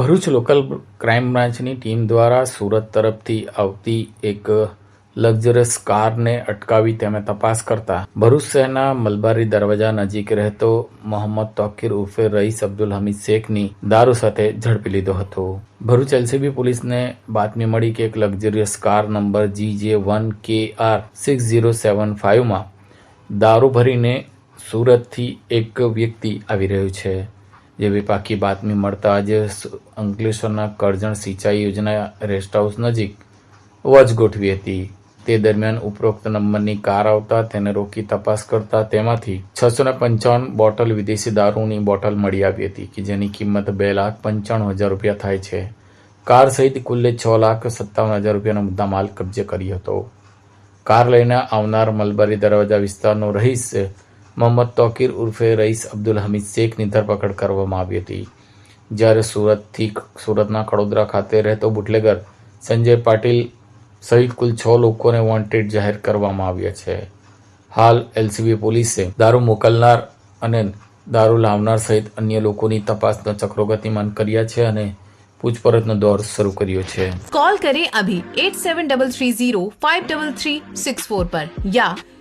Bharuch local crime બ્રાન્ચની team દ્વારા સુરત તરફથી આવતી એક લક્ઝરસ કારને અટકાવી તેમાં તપાસ કરતા ભરૂચ શહેરના મલબારી દરવાજા નજીક રહેતો મોહમ્મદ તોકીર ઉર્ફે રઈસ અબ્દુલ હમીદ શેખની દારૂ સાથે ઝડપી લીધો હતો. ભરૂચ એલસીબી પોલીસને બાતમી મળી કે એક luxurious car number G J one K R six zero seven ફાઇવમાં દારૂ ભરીને સુરતથી એક વ્યક્તિ આવી રહ્યું છે. જેવી પાકી બાતમી મળતા આજે અંકલેશ્વરના કરજણ સિંચાઈ યોજના રેસ્ટ હાઉસ નજીક વજ ગોઠવી હતી. તે દરમિયાન ઉપરોક્ત નંબરની કાર આવતા તેને રોકી તપાસ કરતા તેમાંથી છસો ને પંચાવન બોટલ વિદેશી દારૂની બોટલ મળી આવી હતી કે જેની કિંમત બે લાખ પંચાણું હજાર રૂપિયા થાય છે. કાર સહિત કુલ્લે છ લાખ સત્તાવન હજાર રૂપિયાનો મુદ્દામાલ કબજે કર્યો હતો. કાર લઈને આવનાર મલબારી દરવાજા વિસ્તારનો રહીશ મોહમ્મદ તોકીર ઉર્ફે રઈસ અબ્દુલ હમીદ શેખની ધરપકડ કરવામાં આવી હતી. જ્યારે સુરતથી સુરતના કડોદરા ખાતે રહેતો બુટલેગર સંજય પાટીલ સહિત કુલ છ લોકોને વોન્ટેડ જાહેર કરવામાં આવ્યા છે. હાલ એલસીબી પોલીસે દારૂ મોકલનાર અને દારૂ લાવનાર સહિત અન્ય લોકોની તપાસનો ચક્રો ગતિમાન કર્યા છે અને પૂછપરછનો દોર શરૂ કર્યો છે. કોલ કરે અભી eight seven double three zero five double three six four પર યા